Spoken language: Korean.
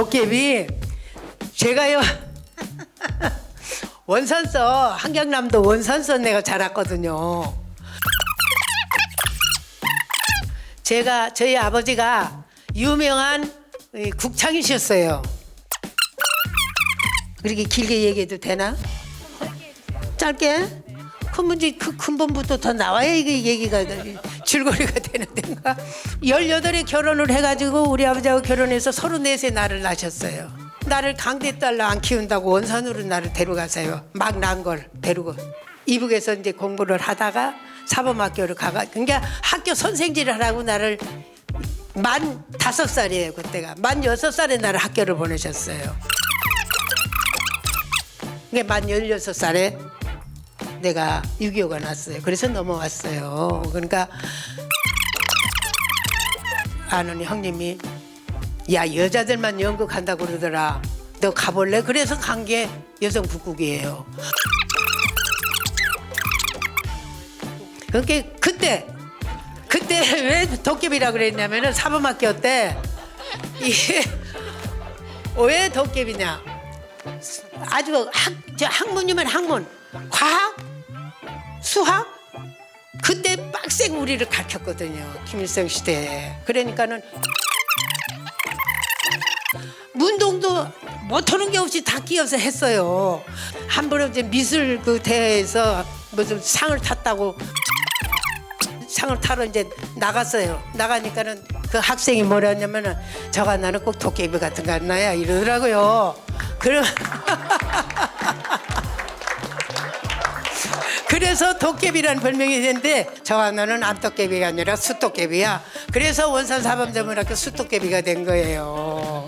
도깨비 제가요 원산서 한경남도 원산서 내가 자랐거든요. 제가 저희 아버지가 유명한 이 국창이셨어요. 그렇게 길게 얘기해도 되나? 짧게? 큰 문제 그 근본부터 더 나와야 이게 얘기가 줄거리가 되는 데인가? 18에 결혼을 해가지고 우리 아버지하고 결혼해서 34세 나를 낳으셨어요. 나를 강대 딸로 안 키운다고 원산으로 나를 데려가세요. 막 난 걸 데리고. 이북에서 이제 공부를 하다가 사범학교를 가가 그러니까 학교 선생질을 하라고 나를 만 다섯 살이에요 그때가 만 여섯 살에 나를 학교를 보내셨어요. 그러니까 만 열여섯 살에 내가 6.25가 났어요. 그래서 넘어왔어요. 그러니까 아는 형님이 야 여자들만 연극 간다고 그러더라. 너 가볼래? 그래서 간 게 여성 북극이에요. 그러니까 그때 그때 왜 도깨비라 그랬냐면은 사범학교 때 이게 왜 도깨비냐? 아주 학, 저 학문이면 학문, 과학, 수학 그때 빡세게 우리를 가르쳤거든요. 김일성 시대에. 그러니까는 문동도 못하는 게 없이 다 끼어서 했어요. 한 번은 이제 미술 그 대회에서 무슨 상을 탔다고 상을 타러 이제 나갔어요. 나가니까는 그 학생이 뭐랬냐면은 저가 나는 꼭 도깨비 같은 거 안 나야 이러더라고요. 그럼 그래서 도깨비라는 별명이 있는데 저와 너는 암도깨비가 아니라 수도깨비야. 그래서 원산 사범대문학교 수도깨비가 된 거예요.